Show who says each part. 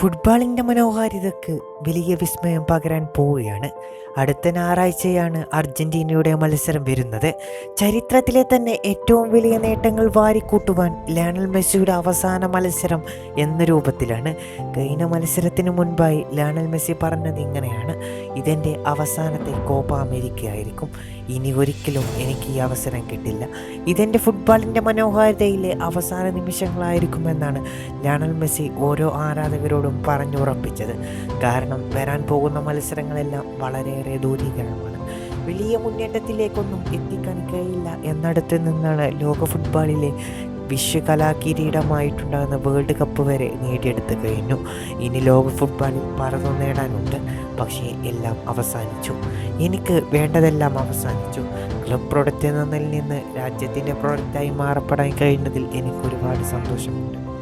Speaker 1: ഫുട്ബോളിന്റെ മനോഹാരിതക്ക് വലിയ വിസ്മയം പകരാൻ പോവുകയാണ്. അടുത്ത ഞായറാഴ്ചയാണ് അർജന്റീനയുടെ മത്സരം വരുന്നത്. ചരിത്രത്തിലെ തന്നെ ഏറ്റവും വലിയ നേട്ടങ്ങൾ വാരിക്കൂട്ടുവാൻ ലയണൽ മെസ്സിയുടെ അവസാന മത്സരം എന്ന രൂപത്തിലാണ്. കഴിഞ്ഞ മത്സരത്തിന് മുൻപായി ലയണൽ മെസ്സി പറഞ്ഞത് ഇങ്ങനെയാണ്. ഇതെന്റെ അവസാനത്തെ കോപ്പ അമേരിക്ക ആയിരിക്കും ഇനി ഒരിക്കലും എനിക്ക് ഈ അവസരം കിട്ടില്ല. ഇതെന്റെ ഫുട്ബോളിന്റെ മനോഹാരിതയിലെ അവസാന നിമിഷങ്ങളായിരിക്കുമെന്നാണ് ലയണൽ മെസ്സി ഓരോ ആരാധകരോടും പറഞ്ഞുറപ്പിച്ചത് കാരണം വരാൻ പോകുന്ന മത്സരങ്ങളെല്ലാം വളരെയേറെ ദൂരീകരണമാണ്. വലിയ മുന്നേറ്റത്തിലേക്കൊന്നും എത്തിക്കാൻ കഴിയില്ല. എന്നിടത്ത് നിന്നാണ് ലോക ഫുട്ബോളിലെ വിശ്വകലാ കിരീടമായിട്ടുണ്ടാകുന്ന വേൾഡ് കപ്പ് വരെ നേടിയെടുത്ത് കഴിഞ്ഞു. ഇനി ലോക ഫുട്ബോളിൽ പറന്നു നേടാനുണ്ട്. പക്ഷേ എല്ലാം അവസാനിച്ചു. എനിക്ക് വേണ്ടതെല്ലാം അവസാനിച്ചു. ക്ലബ് പ്രൊഡക്റ്റ് എന്നതിൽ നിന്ന് രാജ്യത്തിന്റെ പ്രൊഡക്റ്റായി മാറപ്പെടാൻ കഴിഞ്ഞതിൽ എനിക്ക് ഒരുപാട് സന്തോഷമുണ്ട്.